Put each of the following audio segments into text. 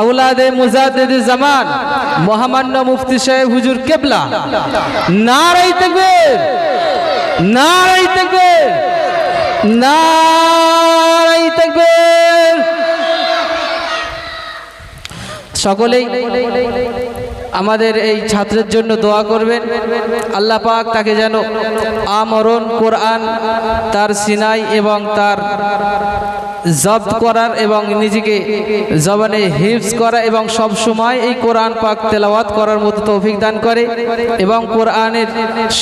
আউলাদে মুজাদ্দিদ জামান, মহামান্য মুফতি সাহেব হুজুর কেবলা। নারাই তাকবীর নারাই তাকবীর নারাই তাকবীর। সকলেই আমাদের এই ছাত্রের জন্য দোয়া করবেন। আল্লাহ পাক তাকে যেন আমরণ, কোরআন, তার সিনাই এবং তার জব্দ করার এবং নিজেকে জবানে হিফজ করা এবং সব সময় এই কোরআন পাক তেলাওয়াত করার মতো তৌফিক দান করে এবং কোরআনের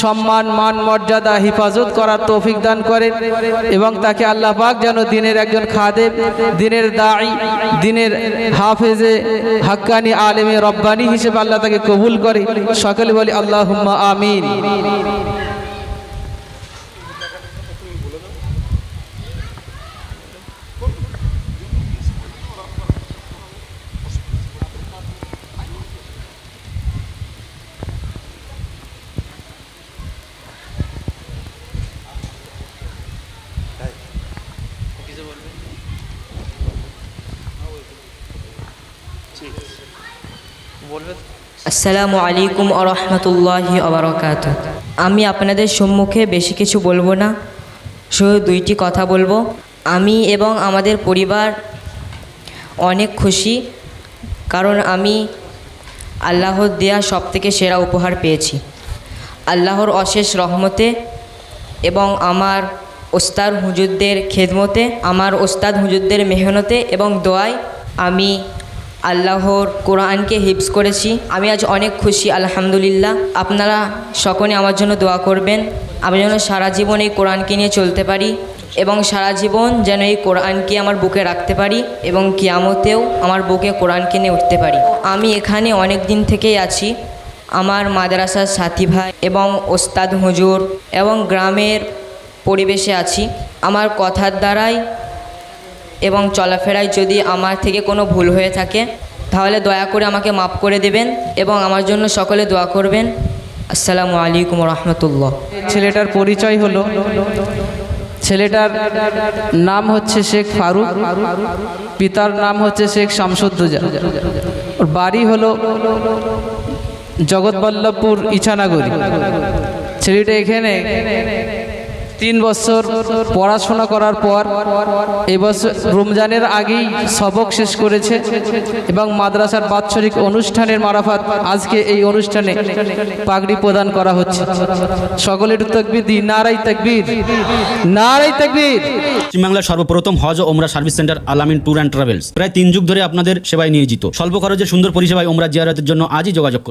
সম্মান, মান, মর্যাদা, হিফাজত করার তৌফিক দান করে এবং তাকে আল্লাহ পাক যেন দিনের একজন খাদেম, দিনের দাঈ, দিনের হাফেজে হাক্কানি আলেমে রব্বানি হিসেবে আল্লাহ তাকে কবুল করে। সকলে বলি আল্লাহ আমিন। আসসালামু আলাইকুম আরহামতুল্লাহি আবরকাত আমি আপনাদের সম্মুখে বেশি কিছু বলব না, শুধু দুইটি কথা বলব। আমি এবং আমাদের পরিবার অনেক খুশি, কারণ আমি আল্লাহর দেয়া সব থেকে সেরা উপহার পেয়েছি। আল্লাহর অশেষ রহমতে এবং আমার ওস্তাদ হুজুরদের খেদমতে, আমার ওস্তাদ হুজুরদের মেহনতে এবং দোয়ায় আমি আল্লাহর কোরআনকে হিপস করেছি। আমি আজ অনেক খুশি, আলহামদুলিল্লাহ। আপনারা সকলে আমার জন্য দোয়া করবেন। আমি যেন সারা জীবন এই কোরআনকে নিয়ে চলতে পারি এবং সারা জীবন যেন এই কোরআনকে আমার বুকে রাখতে পারি এবং কিয়ামতেও আমার বুকে কোরআনকে নিয়ে উঠতে পারি। আমি এখানে অনেক দিন থেকেই আছি। আমার মাদ্রাসার সাথী ভাই এবং ওস্তাদ হুজুর এবং গ্রামের পরিবেশে আছি। আমার কথার দ্বারাই এবং চলাফেরায় যদি আমার থেকে কোনো ভুল হয়ে থাকে তাহলে দয়া করে আমাকে মাফ করে দেবেন এবং আমার জন্য সকলে দোয়া করবেন। আসসালামু আলাইকুম রহমতুল্লাহ। ছেলেটার পরিচয় হলো। ছেলেটার নাম হচ্ছে শেখ ফারুক। পিতার নাম হচ্ছে শেখ শামসুদ্দোজা। ওর বাড়ি হলো জগৎবল্লভপুর ইছানাগরি। ছেলেটা এখানে তিন বছর পড়াশোনা করার পর এবছর রমজানের আগেই সবক শেষ করেছে এবং মাদ্রাসার বাৎসরিক অনুষ্ঠানের মারাফাত আজকে এই অনুষ্ঠানে পাগড়ি প্রদান করা হচ্ছে। তকবির দি নারাই তকবির নারাই তকবির। পশ্চিমবাংলার সর্বপ্রথম হজ ওমরা service center Alamin tour and travels. প্রায় তিন যুগ ধরে আপনাদের সেবায় নিয়োজিত। স্বল্প খরচে সুন্দর পরিষেবায় ওমরা জিয়ারতের জন্য আজই যোগাযোগ